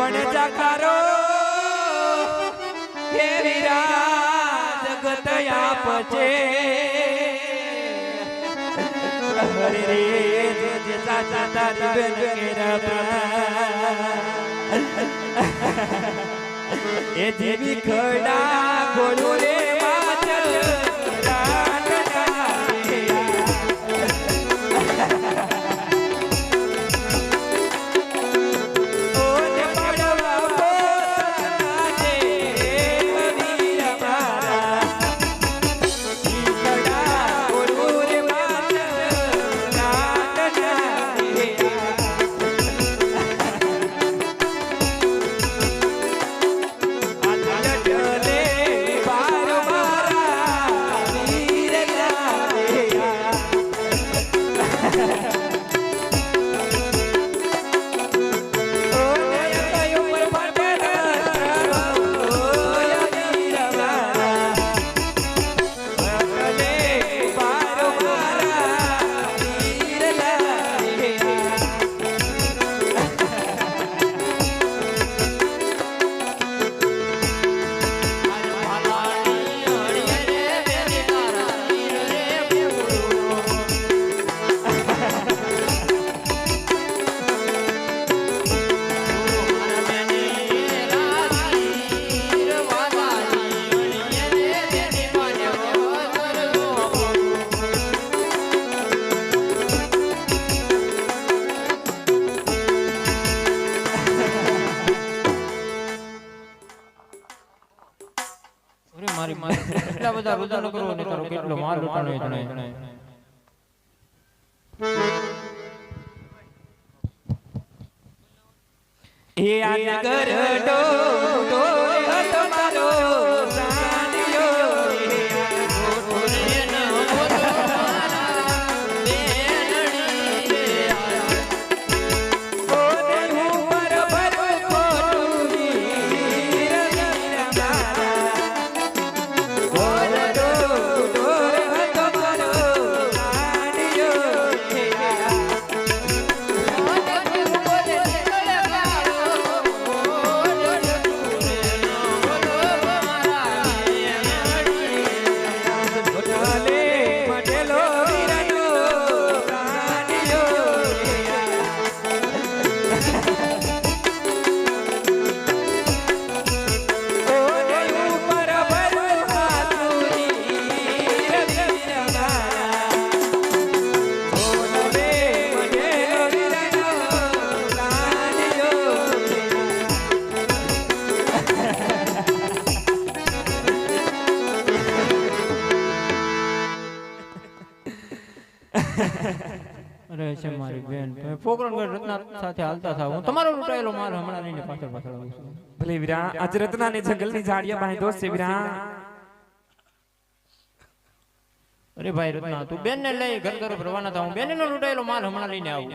પણ જકારો, હે વિરા જગત આપજે. રે, જે સાચા તારી બેન કેરા એ દેવી ખડા ગોળું બધા રુદન કરો ને તારો કેટલો માલ લૂંટાણો એ જણાય. એ આનગર ડોડો બેન તમે રત્ના સાથે હાલતા થાવ હું તમારો લૂંટાયેલો માલ હમણાં લઈને પાછળ પાછળ આવું છું. ભલે વીરા આજ રત્નાની જંગલની ઝાડિયા પાસે દોસ્ત છે વીરા. અરે ભાઈ રત્ના તું બેન ને લઈ ઘર તરફ રવાના થાવ હું બેન નો લૂંટાયેલો માલ હમણાં લઈને આવું.